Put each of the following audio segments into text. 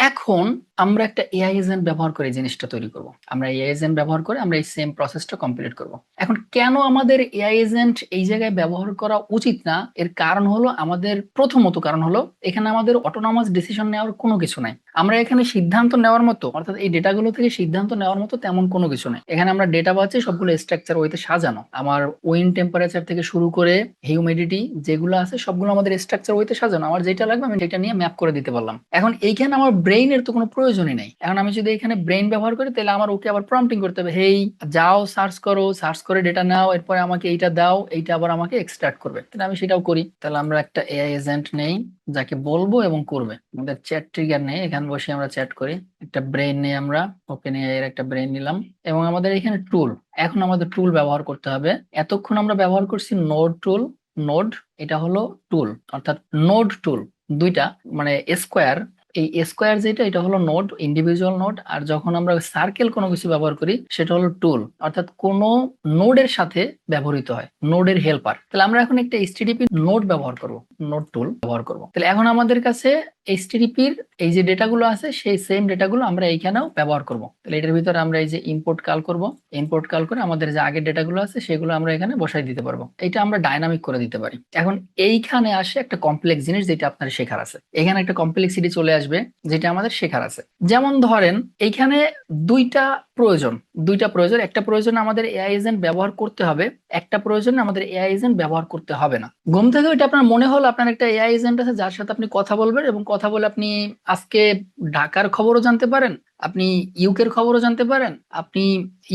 এখন আমরা একটা এআই এজেন্ট ব্যবহার করে জিনিসটা তৈরি করব। আমরা এআই এজেন্ট ব্যবহার করে আমরা এই সেম প্রসেসটা কমপ্লিট করব। এখন কেন আমাদের এআই এজেন্ট এই জায়গায় ব্যবহার করা উচিত না? এর কারণ হলো আমাদের প্রথমত কারণ হলো এখানে আমাদের অটোনমাস ডিসিশন নেওয়ার কোনো কিছু নাই। আমরা এখানে সিদ্ধান্ত নেওয়ার মতো, অর্থাৎ এই ডেটাগুলো থেকে সিদ্ধান্ত নেওয়ার মতো তেমন কোনো কিছু নেই। এখানে আমরা ডেটা পাচ্ছি, সবগুলো স্ট্রাকচার ওইতে সাজানো। আমার উইন টেম্পারেচার থেকে শুরু করে হিউমিডিটি যেগুলো আছে, সবগুলো আমাদের স্ট্রাকচার ওইতে সাজানো। আমার যেটা লাগবে, আমি সেটা নিয়ে ম্যাপ করে দিতে পারলাম। এখন এইখানে আমার ব্রেইনের তো কোনো প্রয়োজনই নেই। এখন আমি যদি এখানে ব্রেইন ব্যবহার করি, তাহলে আমার ওকে আবার প্রম্পটিং করতে হবে, হেই, যাও সার্চ করো সার্চ করে ডেটা নাও, এরপরে আমাকে এইটা দাও, এইটা আবার আমাকে এক্সট্রাক্ট করবে। তাহলে আমি সেটাও করি। তাহলে আমরা একটা এআই এজেন্ট নেই, যাকে বলব এবং করবে। আমাদের চ্যাট ট্রিগার নেই, এখানে বসে আমরা চ্যাট করি। একটা ব্রেন নিয়ে আমরা ওপেন এর একটা ব্রেন নিলাম এবং আমাদের এখানে টুল এখন আমাদের টুল ব্যবহার করতে হবে। এতক্ষণ আমরা ব্যবহার করছি নোড টুল নোড এটা হলো টুল অর্থাৎ নোড টুল দুইটা মানে স্কোয়ার এই স্কোয়ার যেটা, এটা হলো নোড ইন্ডিভিজুয়াল নোড আর যখন আমরা সার্কেল কোনো কিছু ব্যবহার করি, সেটা হলো টুল অর্থাৎ কোন নোডের সাথে ব্যবহৃত হয় নোডের হেল্পার তাহলে আমরা এখন একটা এইচটিডিপি নোড ব্যবহার করব নোড টুল ব্যবহার করব। তাহলে এখন আমাদের কাছে এইচটিডিপির এই যে ডেটাগুলো আছে, সেই সেম ডেটাগুলো আমরা এইখানেও ব্যবহার করব। তাহলে এটার ভিতরে আমরা এই যে ইম্পোর্ট কাল করব ইম্পোর্ট কাল করে আমাদের যে আগের ডেটাগুলো আছে, সেগুলো আমরা এখানে বসাই দিতে পারব। এটা আমরা ডাইনামিক করে দিতে পারি। এখন এইখানে আসে একটা কমপ্লেক্স জিনিস যেটা আপনার শেখার আছে। এখানে একটা কমপ্লেক্সিটি চলে আসবে যেটা আমাদের শেখার আছে। যেমন ধরেন, এইখানে দুইটা প্রয়োজন। দুইটা প্রয়োজন। একটা প্রয়োজন আমাদের এআই এজেন্ট ব্যবহার করতে হবে, একটা প্রয়োজন আমাদের এআই এজেন্ট ব্যবহার করতে হবে না। ঘুম থেকে ওইটা আপনার মনে হলো আপনার একটা এআই এজেন্ট আছে যার সাথে আপনি কথা বলবেন এবং কথা বলে আপনি আজকে ঢাকার খবরও জানতে পারেন, আপনি ইউকের খবরও জানতে পারেন, আপনি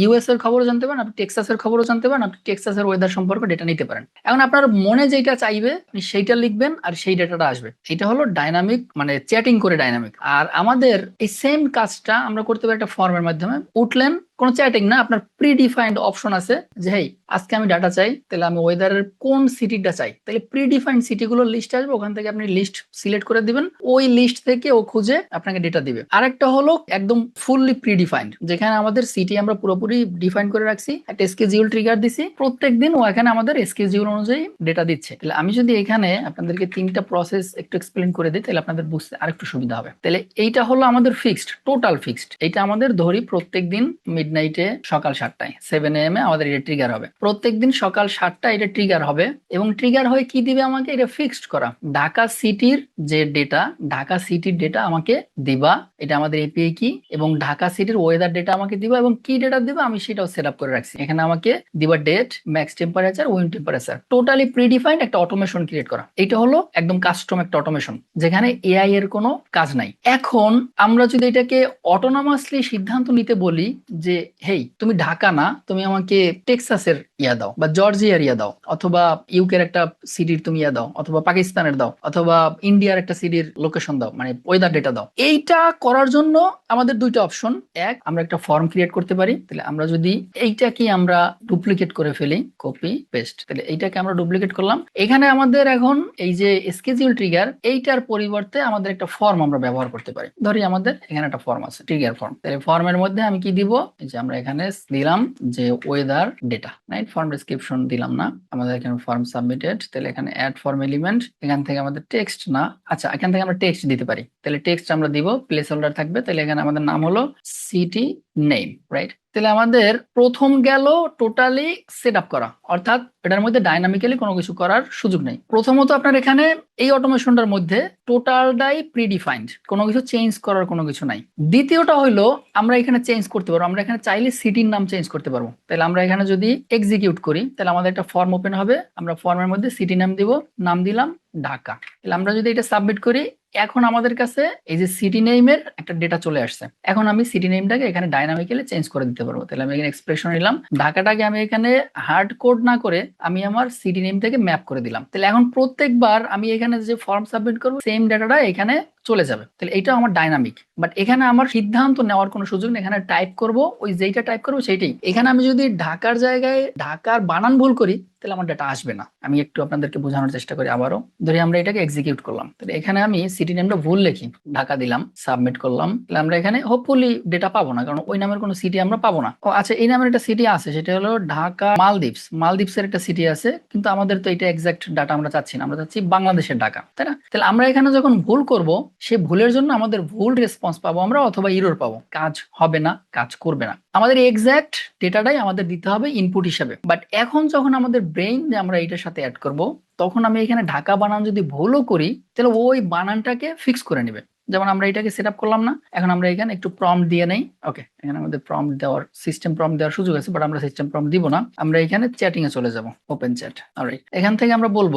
ইউএস এর খবরও জানতে পারেন, আপনি টেক্সাসের খবরও জানতে পারেন, আপনি টেক্সাসের ওয়েদার সম্পর্কে ডেটা নিতে পারেন। এখন আপনার মনে যেটা চাইবে, আপনি সেইটা লিখবেন আর সেই ডেটাটা আসবে। এটা হলো ডাইনামিক মানে চ্যাটিং করে ডাইনামিক আর আমাদের এই সেম কাজটা আমরা করতে পারি একটা ফর্মের মাধ্যমে। উঠলেন কোনো চ্যাটিং না, আপনার প্রি ডিফাইন্ড অপশন আছে যে, হেই, আজকে আমি ডাটা চাই, তাহলে আমি ওয়েদারের কোন সিটিটা চাই? তাহলে প্রি ডিফাইন্ড সিটিগুলোর লিস্ট আসবে, ওখান থেকে আপনি লিস্ট সিলেক্ট করে দিবেন, ওই লিস্ট থেকে ও খুঁজে আপনাকে ডেটা দিবে। আরেকটা হলো একদম ফুললি প্রি ডিফাইন্ড যেখানে আমাদের সিটি আমরা পুরোপুরি ডিফাইন করে রাখছি, একটা স্কেজিউল ট্রিগার দিছি প্রত্যেক দিন ও এখানে আমাদের স্কেজিউল অনুযায়ী ডেটা দিচ্ছে। তাহলে আমি যদি এখানে আপনাদেরকে তিনটা প্রসেস একটু এক্সপ্লেন করে দিই, তাহলে আপনাদের বুঝতে আরেকটু সুবিধা হবে। তাহলে এইটা হলো আমাদের ফিক্সড টোটাল ফিক্সড এটা আমাদের ধরি প্রত্যেক দিন মিড নাইটে সকাল সাতটায় সেভেন এম এ আমাদের এটা ট্রিগার হবে। প্রত্যেক দিন সকাল সাতটা এটা ট্রিগার হবে এবং ট্রিগার হয়ে কি দিবে আমাকে? এটা ফিক্সড করা। ঢাকা সিটির যে ডেটা ঢাকা সিটির ডেটা আমাকে দিবা। এটা আমাদের এপিআই কি? এবং ঢাকা সিটির ওয়েদার ডেটা আমাকে দিবা এবং কি ডেটা দিবা? আমি সেটাও সেট আপ করে রাখছি। এখানে আমাকে দিবা date max temperature win temperature totally predefined একটা অটোমেশন ক্রিয়েট করা। এটা হলো একদম কাস্টম একটা অটোমেশন যেখানে এআই এর কোনো কাজ নাই। এখন আমরা যদি এটাকে অটোনমাসলি সিদ্ধান্ত নিতে বলি যে হেই তুমি ঢাকা না তুমি আমাকে টেক্সাসের ইয়া দাও, বা জর্জিয়ার ইয়া দাও, অথবা ইউকের একটা সিটির তুমি ইয়া দাও, অথবা পাকিস্তানের দাও, অথবা ইন্ডিয়ার একটা সিটির লোকেশন দাও মানে ওয়েদার ডেটা দাও। এইটা করার জন্য আমাদের দুইটা অপশন এক, আমরা একটা ফর্ম ক্রিয়েট করতে পারি, তাহলে আমরা যদি এইটাকে আমরা ডুপ্লিকেট করে ফেলি কপি পেস্ট তাহলে এইটাকে আমরা ডুপ্লিকেট করলাম। এখানে আমাদের এখন এই যে স্কেজিউল ট্রিগার এইটার পরিবর্তে আমাদের একটা ফর্ম আমরা ব্যবহার করতে পারি। ধরি আমাদের এখানে একটা ফর্ম আছে ট্রিগার ফর্ম তাহলে ফর্মের মধ্যে আমি কি দিব? যে আমরা এখানে দিলাম যে weather data right form description দিলাম না। আমাদের এখানে ফর্ম সাবমিটেড তাহলে এখানে অ্যাড ফর্ম এলিমেন্ট এখান থেকে আমাদের টেক্সট না। আচ্ছা এখান থেকে আমরা টেক্সট দিতে পারি। তাহলে টেক্সট আমরা দিব প্লেস হোল্ডার থাকবে, তাহলে এখানে আমাদের নাম হলো সিটি নেম রাইট তাহলে আমাদের প্রথম গেল টোটালি সেট আপ করা। অর্থাৎ এটার মধ্যে ডাইনামিক্যালি কোনো কিছু করার সুযোগ নেই। প্রথমত আপনার এখানে এই অটোমেশনটার মধ্যে টোটালটাই প্রিডিফাইন্ড কোনো কিছু চেঞ্জ করার কোনো কিছু নাই। দ্বিতীয়টা হলো আমরা এখানে চেঞ্জ করতে পারব। আমরা এখানে চাইলে সিটির নাম চেঞ্জ করতে পারব। তাহলে আমরা এখানে যদি এক্সিকিউট করি, তাহলে আমাদের একটা ফর্ম ওপেন হবে। আমরা ফর্মের মধ্যে সিটি নাম দিব, নাম দিলাম, ঢাকা। তাহলে আমরা যদি এটা সাবমিট করি এখন আমাদের কাছে এই যে সিটি নেইমের একটা ডেটা চলে আসছে। এখন আমি সিটি নেইমটাকে এখানে ডাইনামিক্যালি চেঞ্জ করে দিতে পারব। তাহলে আমি এখানে এক্সপ্রেশন নিলাম। ঢাকাটাকে আমি এখানে হার্ড কোড না করে আমি আমার সিটি নেইমটাকে ম্যাপ করে দিলাম। তাহলে এখন প্রত্যেকবার আমি এখানে যে ফর্ম সাবমিট করব সেম ডেটাটা এখানে চলে যাবে। তাহলে এটা আমার ডাইনামিক বাট এখানে আমার সিদ্ধান্ত নেওয়ার কোনো সুযোগ নেই। এখানে টাইপ করব, ওই যেইটা টাইপ করব সেইটাই। এখানে আমি যদি ঢাকার জায়গায় ঢাকার বানান ভুল করি, তাহলে আমার ডাটা আসবে না। আমি একটু আপনাদেরকে বোঝানোর চেষ্টা করি আবারও। ধরি আমরা এটাকে এক্সিকিউট করলাম। তাহলে এখানে আমি সিটি নেমটা ভুল লিখি। ঢাকা দিলাম সাবমিট করলাম। তাহলে আমরা এখানে হোপফুলি ডেটা পাবো না। কারণ ওই নামের কোনো সিটি আমরা পাবো না। ও আচ্ছা এই নামের একটা সিটি আছে। সেটা হলো ঢাকা মালদ্বীপস। মালদ্বীপসের একটা সিটি আছে। কিন্তু আমাদের তো এটা এক্সাক্ট ডাটা আমরা চাচ্ছি না। আমরা চাচ্ছি বাংলাদেশের ঢাকা। তাই না? তাহলে আমরা এখানে যখন ভুল করব সেই ভুলের জন্য আমাদের ভুল রেসপন্স পাবো আমরা অথবা ইরোর পাবো। কাজ হবে না, কাজ করবে না। আমাদের এক্স্যাক্ট ডেটাটাই আমাদের দিতে হবে ইনপুট হিসাবে। বাট এখন যখন আমাদের ব্রেইন যে আমরা এটার সাথে অ্যাড করব, তখন আমি এখানে ঢাকা বানান যদি ভুলও করি, তাহলে ওই বানানটাকে ফিক্স করে নেবে। যেমন আমরা এটাকে সেট আপ করলাম না, এখন আমরা এখানে একটু প্রম দিয়ে নেই। ওকে এখানে আমাদের প্রম দেওয়ার সিস্টেম প্রম দেওয়ার সুযোগ আছে বাট আমরা সিস্টেম প্রম দিব না। আমরা এখানে চ্যাটিং এ চলে যাব ওপেন চ্যাট অলরাইট এখান থেকে আমরা বলব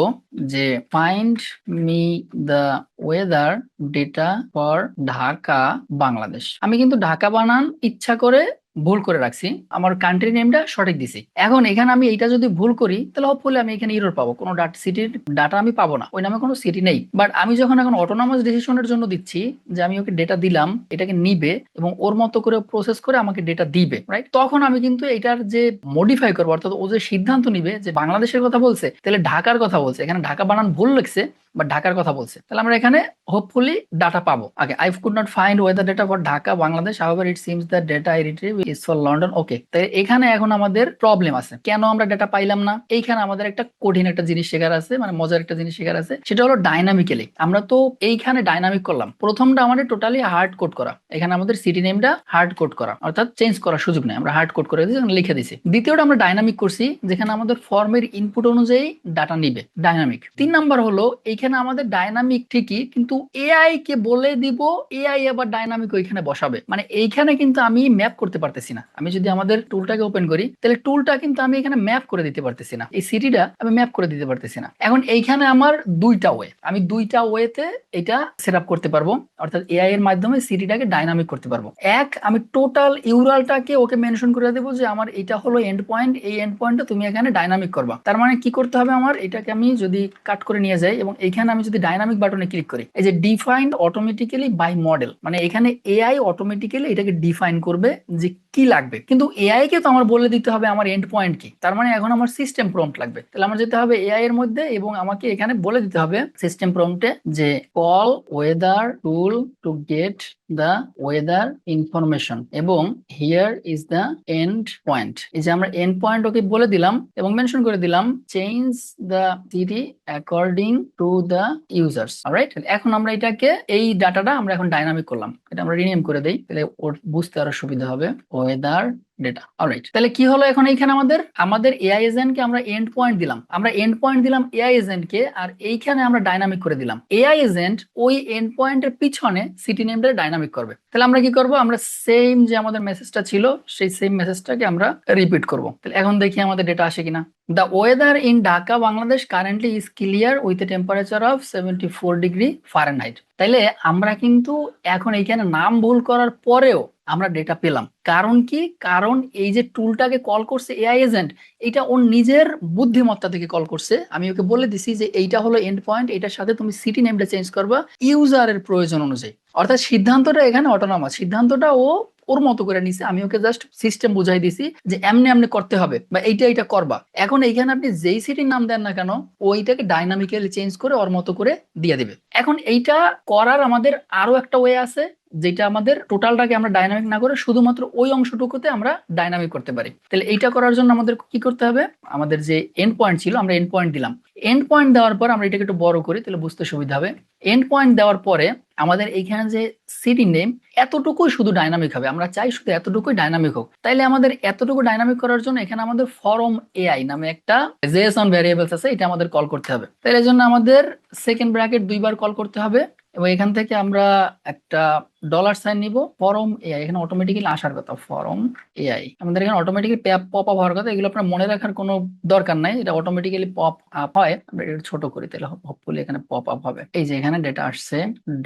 যে find me the weather data for Dhaka, Bangladesh. আমি কিন্তু ঢাকা বানান ইচ্ছা করে ভুল করে রাখছি। আমার কান্ট্রি নেমটা সঠিক দিছি। এখন এখানে আমি এটা যদি ভুল করি, তাহলে হোপফুলি আমি এখানে ইরোর পাবো। কোনো সিটির ডাটা আমি পাবো না। ওই নামে কোনো সিটি নেই। বাট আমি যখন এখন অটোনমাস ডিসিশনের জন্য দিচ্ছি, যে আমি ওকে ডেটা দিলাম, এটাকে নিবে এবং ওর মতো করে প্রসেস করে আমাকে ডেটা দিবে রাইট তখন আমি কিন্তু এটার যে মডিফাই করব, অর্থাৎ ও যে সিদ্ধান্ত নিবে, যে বাংলাদেশের কথা বলছে, তাহলে ঢাকার কথা বলছে। এখানে ঢাকা বানান ভুল লিখছে বা ঢাকার কথা বলছে। তাহলে আমরা এখানে হোপফুলি ডাটা পাবো। আগে I could not find weather data for Dhaka, Bangladesh however it seems the data I retrieve is for London okay তাই এখানে এখন আমাদের প্রবলেম আছে। কেন আমরা ডেটা পাইলাম না? এইখানে আমাদের একটা কঠিন একটা জিনিস শেখার আছে মানে মজার একটা জিনিস শেখার আছে, সেটা হলো ডাইনামিক্যালি আমরা তো এইখানে ডাইনামিক করলাম। প্রথমটা আমাদের টোটালি হার্ড কোড করা। এখানে আমাদের সিটি নেমটা হার্ড কোড করা। অর্থাৎ চেঞ্জ করার সুযোগ নেই। আমরা হার্ড কোড করে দিয়েছি লিখে দিছি দ্বিতীয়টা আমরা ডাইনামিক করছি, যেখানে আমাদের ফর্মের ইনপুট অনুযায়ী ডাটা নিবে। ডাইনামিক তিন নাম্বার হলো এইখানে আমাদের ডাইনামিক ঠিকই, কিন্তু এআই কে বলে দিব এআই আবার ডাইনামিক ওইখানে বসাবে। মানে এইখানে কিন্তু আমি ম্যাপ করতে পারতেছি না। আমি যদি আমাদের টুলটাকে ওপেন করি, তাহলে টুলটা কিন্তু আমি এখানে ম্যাপ করে দিতে পারতেছি না। এই সিটিটা আমি ম্যাপ করে দিতে পারতেছি না। এখন এইখানে আমার দুইটা ওয়ে আমি দুইটা ওয়েতে এটা সেট আপ করতে পারব। অর্থাৎ এআই এর মাধ্যমে সিটিটাকে ডাইনামিক করতে পারব। এক, আমি টোটাল ইউরালটাকে ওকে মেনশন করে দেবো যে আমার এটা হলো এন্ড পয়েন্ট এই এন্ড পয়েন্টটা তুমি এখানে ডাইনামিক করবা। তার মানে কি করতে হবে আমার? এটাকে আমি যদি কাট করে নিয়ে যাই এবং এইখানে আমি যদি ডাইনামিক বাটনে ক্লিক করি, এই যে ডিফাইন্ড অটোমেটিক্যালি বাই মডেল মানে এখানে এআই অটোমেটিক্যালি এটাকে ডিফাইন করবে যে কি লাগবে। কিন্তু এআই কে তো আমার বলে দিতে হবে আমার এন্ড পয়েন্ট কি। তার মানে এখন আমার সিস্টেম প্রম্পট লাগবে। তাহলে আমার যেতে হবে এআই এর মধ্যে এবং আমাকে এখানে বলে দিতে হবে সিস্টেম প্রম্পটে যে call weather tool to get the weather information এবং here is the end point এই যে আমরা এন্ড পয়েন্ট ওকে বলে দিলাম এবং মেনশন করে দিলাম change the city according to the users right এখন আমরা এটাকে, এই ডাটাটা আমরা এখন ডাইনামিক করলাম। এটা আমরা রিনেম করে দিই, তাহলে ওর বুঝতে আরও সুবিধা হবে। ওয়েদার ডেটা অলরাইট তাহলে কি হলো এখন এইখানে আমাদের? আমাদের এআই এজেন্ট কে আমরা এন্ড পয়েন্ট দিলাম। আমরা এন্ড পয়েন্ট দিলাম এআই এজেন্ট কে, আর এইখানে আমরা ডাইনামিক করে দিলাম। এআই এজেন্ট ওই এন্ড পয়েন্টের পিছনে সিটি নেমটা ডাইনামিক করবে। তাহলে আমরা কি করব? আমরা সেম যে আমাদের মেসেজটা ছিল, সেই সেম মেসেজটাকে আমরা রিপিট করব। তাহলে এখন দেখি আমাদের ডেটা আসে কিনা। The weather in Dhaka Bangladesh currently is clear with a temperature of seventy four degree Fahrenheit তাইলে আমরা কিন্তু এখন এইখানে নাম ভুল করার পরেও আমরা ডেটা পেলাম। কারণ কি? কারণ এই যে টুলটাকে কল করছে এআই এজেন্ট এটা ওর নিজের বুদ্ধিমত্তা থেকে কল করছে। আমি ওকে বলে দিছি যে এইটা হলো এন্ড পয়েন্ট এটার সাথে তুমি সিটি নেমটা চেঞ্জ করবা ইউজারের প্রয়োজন অনুযায়ী। অর্থাৎ সিদ্ধান্তটা এখানে অটোনমাস সিদ্ধান্তটা ও ওর মতো করে নিছে। আমি ওকে জাস্ট সিস্টেম বুঝাই দিছি যে এমনি এমনি করতে হবে বা এইটা এইটা করবা। এখন এইখানে আপনি যেই সিটির নাম দেন না কেন, ওইটাকে ডাইনামিক্যালি চেঞ্জ করে ওর মতো করে দিয়ে দিবে। এখন এইটা করার আমাদের আরও একটা ওয়ে আছে। যেটা আমাদের টোটালটাকে আমরা ডাইনামিক না করে শুধুমাত্র ওই অংশটুকুতে আমরা ডাইনামিক করতে পারি। তাহলে এইটা করার জন্য আমাদের কি করতে হবে? আমাদের যে এন্ড পয়েন্ট ছিল, আমরা এন্ড পয়েন্ট দিলাম। এন্ড পয়েন্ট দেওয়ার পর আমরা এটাকে একটু বড় করি, তাহলে বুঝতে সুবিধা হবে। এন্ড পয়েন্ট দেওয়ার পরে আমাদের এইখানে যে সিটি নেম এতটুকুই শুধু ডাইনামিক হবে। আমরা চাই শুধু এতটুকুই ডাইনামিক হোক। তাইলে আমাদের এতটুকু ডাইনামিক করার জন্য এখানে আমাদের ফরম এআই নামে একটা জেএসন ভ্যারিয়েবলস আছে, এটা আমাদের কল করতে হবে। তাহলে এর জন্য আমাদের সেকেন্ড ব্র্যাকেট দুইবার কল করতে হবে এবং এখান থেকে আমরা একটা ডলার সাইন নিব ফরম এআই এখানে অটোমেটিক্যালি আসার কথা ফরম এআই আমাদের এখানে অটোমেটিক্যালি পপ আপ হওয়ার কথা, এগুলো আপনার মনে রাখার কোনো দরকার নাই, এটা অটোমেটিক্যালি পপ আপ হয়, আমরা এটা ছোট করি, তাহলে হোপফুলি এখানে পপ আপ হবে। এই যে এখানে ডেটা আসছে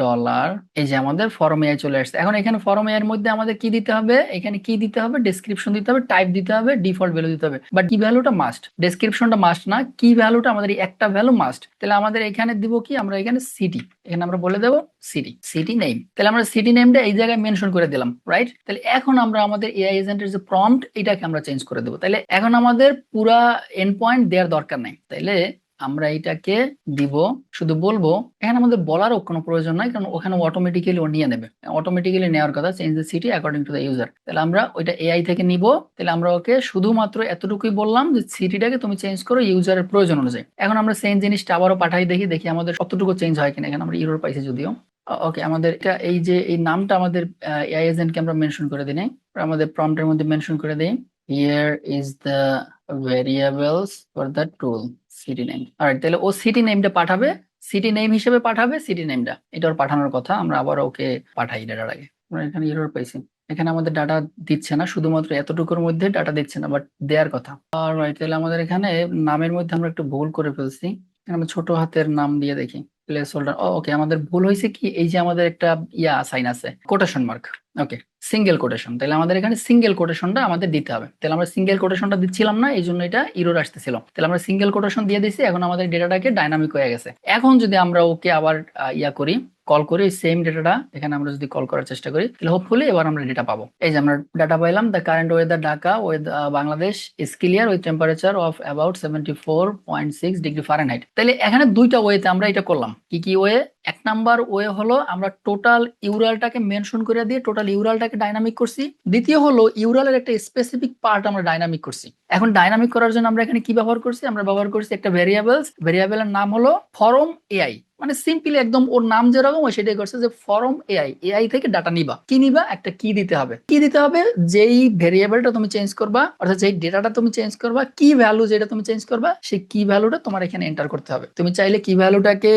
ডলার এই যে আমাদের ফরম এআই চলে আসছে। এখন এখানে ফরম এর মধ্যে আমাদের কি দিতে হবে? এখানে কি দিতে হবে? ডেসক্রিপশন দিতে হবে টাইপ দিতে হবে ডিফল্ট ভ্যালু দিতে হবে। বাট কি ভ্যালুটা মাস্ট ডেসক্রিপশনটা মাস্ট না, কি ভ্যালুটা আমাদের একটা ভ্যালু মাস্ট তাহলে আমাদের এখানে দিব কি? আমরা এখানে সিটি এখানে আমরা বলে দেবো সিটি সিটি নেম তাহলে আমরা সিটি নেমটা এই জায়গায় মেনশন করে দিলাম রাইট তাহলে এখন আমরা আমাদের এআই এজেন্টের যে প্রম্পট এটাকে আমরা চেঞ্জ করে দেবো। তাহলে এখন আমাদের পুরা এন্ড পয়েন্ট দেওয়ার দরকার নাই। তাইলে আমরা এটাকে দিব, শুধু বলব, এখানে আমাদের বলারও কোনো প্রয়োজন নাই, কারণ ওখানে অটোমেটিক্যালি ও নিয়ে নেবে। অটোমেটিক্যালি নেওয়ার কথা change the city according to the user তাহলে আমরা ওইটা এআই থেকে নিব, তাহলে আমরা ওকে শুধুমাত্র এতটুকুই বললাম যে সিটিটাকে তুমি চেঞ্জ করো ইউজারের প্রয়োজন অনুযায়ী। এখন আমরা সেম জিনিসটা আবারও পাঠাই দেখি দেখি আমাদের কতটুকু চেঞ্জ হয় কিনা। এখানে আমরা ইউরোর পাইছি যদিও। ওকে, আমাদের এটা, এই যে, এই নামটা আমাদের এআই এজেন্টকে আমরা মেনশন করে দিই আমাদের প্রম্পটের মধ্যে মেনশন করে দিই here is the variables for the tool city name alright তাহলে ও সিটি নেমটা পাঠাবে সিটি নেম হিসেবে পাঠাবে সিটি নেমটা এটা ওর পাঠানোর কথা, আমরা আবার ওকে পাঠাই ডাটার আগে। আমরা এখানে এরর পাইছি এখানে আমাদের ডাটা দিচ্ছে না, শুধুমাত্র এতটুকুর মধ্যে ডাটা দিচ্ছে না বাট দেওয়ার কথা। অলরাইট তাহলে আমাদের এখানে নামের মধ্যে আমরা একটু ভুল করে ফেলছি। এখানে আমরা ছোট হাতের নাম দিয়ে দেখি। প্লেস হোল্ডার ওকে, আমাদের ভুল হয়েছে কি? এই যে আমাদের একটা ইয়া সাইন আছে quotation mark okay single quotation তাহলে আমাদের এখানে সিঙ্গেল কোটেশনটা আমাদের দিতে হবে। তাহলে আমরা সিঙ্গেল কোটেশনটা দিচ্ছিলাম না এই জন্য এটা ইরোর আসতেছিল। তাহলে আমরা সিঙ্গেল কোটেশন দিয়ে দিছি এখন আমাদের ডেটাটাকে ডাইনামিক হয়ে গেছে। এখন যদি আমরা ওকে আবার ইয়া করি কল করে সেম ডেটাটা এখানে আমরা যদি কল করার চেষ্টা করি, তাহলে হোপফুলি এবার আমরা ডেটা পাবো। এই যে আমরা ডাটা পাইলাম the current weather Dhaka weather Bangladesh is clear with temperature of about seventy four point six degree Fahrenheit তাহলে এখানে দুইটা ওয়েতে আমরা এটা করলাম। কি কি ওয়ে এক নাম্বার ওয়ে হলো আমরা টোটাল ইউরালটাকে মেনশন করে দিয়ে টোটাল ইউরালটাকে ডাইনামিক করছি। দ্বিতীয় হলো ইউরালের একটা স্পেসিফিক পার্ট আমরা ডাইনামিক করছি। এখন ডাইনামিক করার জন্য আমরা এখানে কি ব্যবহার করছি? আমরা ব্যবহার করছি একটা ভেরিয়েবলস ভেরিয়েবলের নাম হলো ফরম এআই মানে সিম্পলি একদম ওর নাম যেরকম ওই সেটাই করছে যে ফরম এআই এআই থেকে ডাটা নিবা। কি নিবা? একটা কি দিতে হবে। কি দিতে হবে যেই ভেরিয়েবলটা তুমি চেঞ্জ করবা, অর্থাৎ যেই ডেটাটা তুমি চেঞ্জ করবা কি ভ্যালু যেটা তুমি চেঞ্জ করবা, সেই কি ভ্যালুটা তোমার এখানে এন্টার করতে হবে। তুমি চাইলে কি ভ্যালুটাকে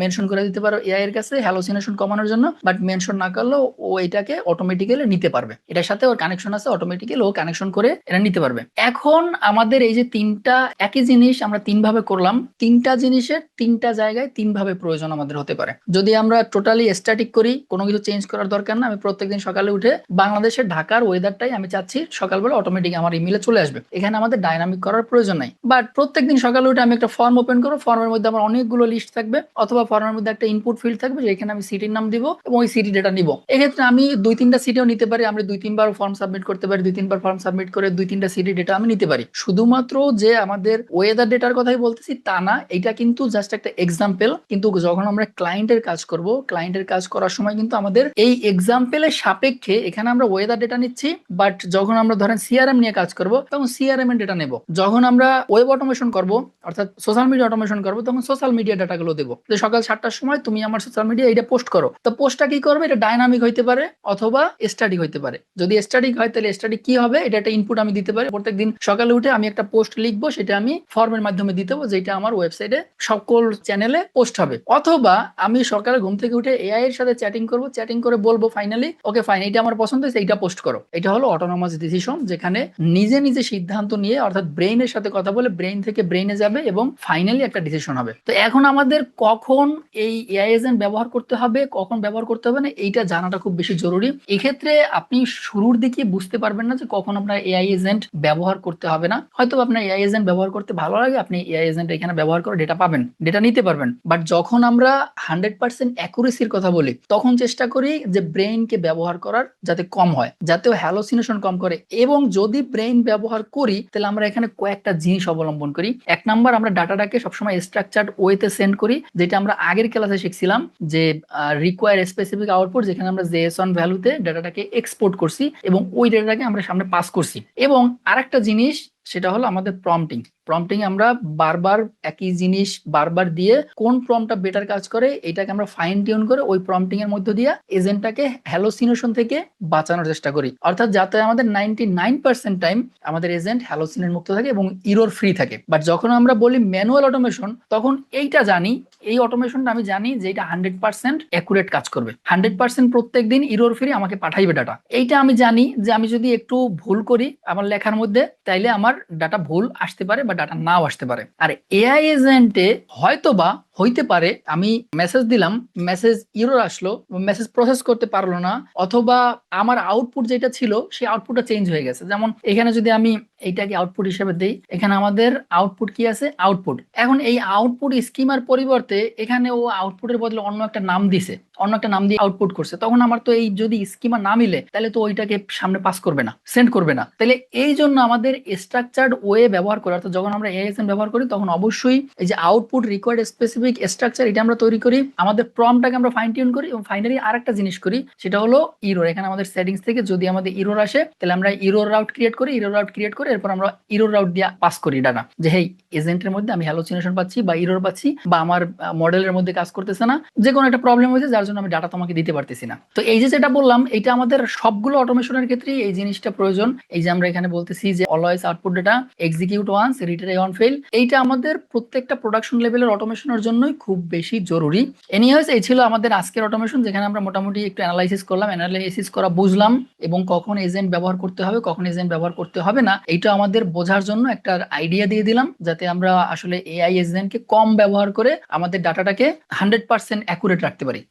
মেনশন করে দিতে পারো এআই এর কাছে হ্যালোসিনেশন কমানোর জন্য বাট মেনশন না করলেও ও এটাকে অটোমেটিক্যালি নিতে পারবে। এটার সাথে ওর কানেকশন আছে অটোমেটিক্যালি ও কানেকশন করে এটা নিতে পারবে। এখন আমাদের এই যে তিনটা, একই জিনিস আমরা তিন ভাবে করলাম। তিনটা জিনিসের তিনটা জায়গায় তিন ভাবে প্রয়োজন আমাদের হতে পারে। যদি আমরা টোটালি স্ট্যাটিক করি, কোনো কিছু চেঞ্জ করার দরকার না, আমি প্রত্যেকদিন সকালে উঠে বাংলাদেশের ঢাকার ওয়েদারটাই আমি চাচ্ছি সকালবেলা অটোমেটিক আমার ইমেলে চলে আসবে। এখানে আমাদের ডাইনামিক করার প্রয়োজন নাই। বাট প্রত্যেকদিন সকালে উঠে আমি একটা ফর্ম ওপেন করব। ফর্মের মধ্যে আমার অনেকগুলো লিস্ট থাকবে, অথবা ফর্মের মধ্যে একটা ইনপুট ফিল্ড থাকবে যেখানে আমি সিটির নাম দিব এবং ওই সিটি ডেটা নিব। এক্ষেত্রে আমি দুই তিনটা সিটিও নিতে পারি আমি দুই তিনবার ফর্ম সাবমিট করতে পারি, দুই তিনবার ফর্ম সাবমিট করে দুই তিনটা সিটি ডেটা আমি নিতে পারি। শুধুমাত্র যে আমাদের ওয়েদার ডেটার কথাই বলতেছি, তা না, এটা কিন্তু জাস্ট একটা এক্সাম্পল কিন্তু যখন আমরা ক্লায়েন্টের কাজ করব ক্লায়েন্টের কাজ করার সময় কিন্তু আমাদের এই এক্সাম্পলের সাপেক্ষে এখানে আমরা ওয়েদার ডেটা নিচ্ছি বাট যখন আমরা ধরেন সিআরএম নিয়ে কাজ করব, তখন সিআরএম এর ডেটা নেব। যখন আমরা ওয়েব অটোমেশন করব, অর্থাৎ সোশ্যাল মিডিয়া অটোমেশন করব, তখন সোশ্যাল মিডিয়া ডাটাগুলো দেবো। যে সকাল সাতটার সময় তুমি আমার সোশ্যাল মিডিয়া এটা পোস্ট করো। তো পোস্টটা কি করবে? এটা ডাইনামিক হইতে পারে অথবা স্ট্যাটিক হইতে পারে। যদি স্ট্যাটিক হয়, তাহলে স্ট্যাটিক কি হবে? এটা একটা ইনপুট আমি দিতে পারি। প্রত্যেকদিন সকালে উঠে আমি একটা পোস্ট লিখব, সেটা আমি ফর্মের মাধ্যমে দিতে যেটা আমার ওয়েবসাইটে সকল চ্যানেলে পোস্ট হবে। অথবা আমি সকালে ঘুম থেকে উঠে এআই এর সাথে চ্যাটিং করব চ্যাটিং করে বলব ফাইনালি ওকে ফাইন এটা আমার পছন্দ হয়েছে, এইটা পোস্ট করো। এটা হলো অটোনমাস ডিসিশন যেখানে নিজে নিজে সিদ্ধান্ত নিয়ে, অর্থাৎ ব্রেইনের সাথে কথা বলে ব্রেইন থেকে ব্রেইনে যাবে এবং ফাইনালি একটা ডিসিশন হবে। তো এখন আমাদের কখন এই এআই এজেন্ট ব্যবহার করতে হবে, কখন ব্যবহার করতে হবে না, এইটা জানাটা খুব বেশি জরুরি। এক্ষেত্রে আপনি শুরুর দিকে বুঝতে পারবেন না যে কখন আপনার এআই এজেন্ট ব্যবহার করতে হবে না। হয়তো আপনার এআই এজেন্ট ব্যবহার করতে ভালো লাগে, আপনি এআই এজেন্ট এখানে ব্যবহার করে ডেটা পাবেন ডেটা নিতে পারবেন। বাট যখন আমরা হান্ড্রেড পার্সেন্ট অ্যাকুরেসির কথা বলি, তখন চেষ্টা করি যে ব্রেইনকে ব্যবহার করার যাতে কম হয়, যাতে হ্যালোসিনেশন কম করে। এবং যদি ব্রেইন ব্যবহার করি, তাহলে আমরা এখানে কয়েকটা জিনিস অবলম্বন করি। এক নাম্বার, আমরা ডাটাটাকে সবসময় স্ট্রাকচার্ড ওয়েতে সেন্ড করি, যেটা আমরা আগের ক্লাসে শিখছিলাম যে রিকোয়ার স্পেসিফিক আউটপুট যেখানে আমরা জেএসন ভ্যালুতে ডাটাটাকে এক্সপোর্ট করছি এবং ওই ডেটাটাকে আমরা সামনে পাস করছি। এবং আরেকটা জিনিস সেটা হলো আমাদের প্রম্পটিং প্রম্পটিং আমরা বারবার একই জিনিস বারবার দিয়ে কোন প্রম্পটটা বেটার কাজ করে, এটাকে আমরা ফাইন টিউন করে ওই প্রম্পটিং এর মধ্যে দিয়ে এজেন্টটাকে হ্যালোসিনেশন থেকে বাঁচানোর চেষ্টা করি। অর্থাৎ যাতে আমাদের নাইনটি নাইন পার্সেন্ট টাইম আমাদের এজেন্ট হ্যালোসিনের মুক্ত থাকে এবং ইরোর ফ্রি থাকে। বাট যখন আমরা বলি ম্যানুয়াল অটোমেশন তখন এইটা জানি, এই অটোমেশনটা আমি জানি যে এটা হান্ড্রেড পার্সেন্ট অ্যাকুরেট কাজ করবে। হান্ড্রেড পার্সেন্ট প্রত্যেক দিন ইরোর ফ্রি আমাকে পাঠাইবে ডাটা এইটা আমি জানি যে আমি যদি একটু ভুল করি আমার লেখার মধ্যে, তাইলে আমার ডাটা ভুল আসতে পারে বা ডাটা নাও আসতে পারে। আর এআই এজেন্টে হয়তো বা হইতে পারে, আমি মেসেজ দিলাম মেসেজ ইরোর আসলো মেসেজ প্রসেস করতে পারল না, অথবা আমার আউটপুট যেটা ছিল, সেই আউটপুটটা চেঞ্জ হয়ে গেছে। যেমন এখানে যদি আমি এইটাকে আউটপুট হিসেবে দেই, এখানে আমাদের আউটপুট কি আছে? আউটপুট এখন এই আউটপুট স্কিমার পরিবর্তে এখানে ও আউটপুটের বদলে অন্য একটা নাম দিছে, অন্য একটা নাম দিয়ে আউটপুট করছে। তখন আমার তো এই যদি স্কিমা না মিলে, তাহলে তো ওইটাকে সামনে পাস করবে না সেন্ড করবে না। তাহলে এই জন্য আমাদের স্ট্রাকচার্ড ওয়ে ব্যবহার করে, অর্থাৎ যখন আমরা এআইএসএম ব্যবহার করি, তখন অবশ্যই এই যে output required specific specific structure এটা আমরা তৈরি করি, আমাদের প্রমটাকে আমরা ফাইন টিউন করি এবং ফাইনালি আরেকটা জিনিস করি, সেটা হলো ইরোর এখানে আমাদের সেটিংস থেকে যদি আমাদের ইরোর আসে, তাহলে আমরা ইরোর রাউট ক্রিয়েট করি ইরোর রাউট ক্রিয়েট করে এরপর আমরা ইরোর রাউট দিয়ে পাস করি ডাটা যে হেই এজেন্টের মধ্যে আমি হ্যালোসিনেশন পাচ্ছি বা ইরোর পাচ্ছি বা আমার মডেলের মধ্যে কাজ করতেছে না যে কোনো একটা প্রবলেম হয়েছে, যার জন্য আমি ডাটা তোমাকে দিতে পারতেছি না। তো এই যে যেটা বললাম, এটা আমাদের সবগুলো অটোমেশনের ক্ষেত্রেই এই জিনিসটা প্রয়োজন। এই যে আমরা এখানে বলতেছি যে always output data execute once return on fail এইটা আমাদের প্রত্যেকটা প্রোডাকশন লেভেলের অটোমেশনের জন্যই খুব বেশি জরুরি। এনিওয়েজ এই ছিল আমাদের আজকের অটোমেশন যেখানে আমরা মোটামুটি একটু অ্যানালাইসিস করলাম অ্যানালাইসিস করা বুঝলাম, এবং কখন এজেন্ট ব্যবহার করতে হবে, কখন এজেন্ট ব্যবহার করতে হবে না, এইটা আমাদের বোঝার জন্য একটা আইডিয়া দিয়ে দিলাম, যাতে আমরা আসলে এআই এজেন্টকে কম ব্যবহার করে আমাদের ডাটাটাকে হান্ড্রেড পার্সেন্ট অ্যাকুরেট রাখতে পারি।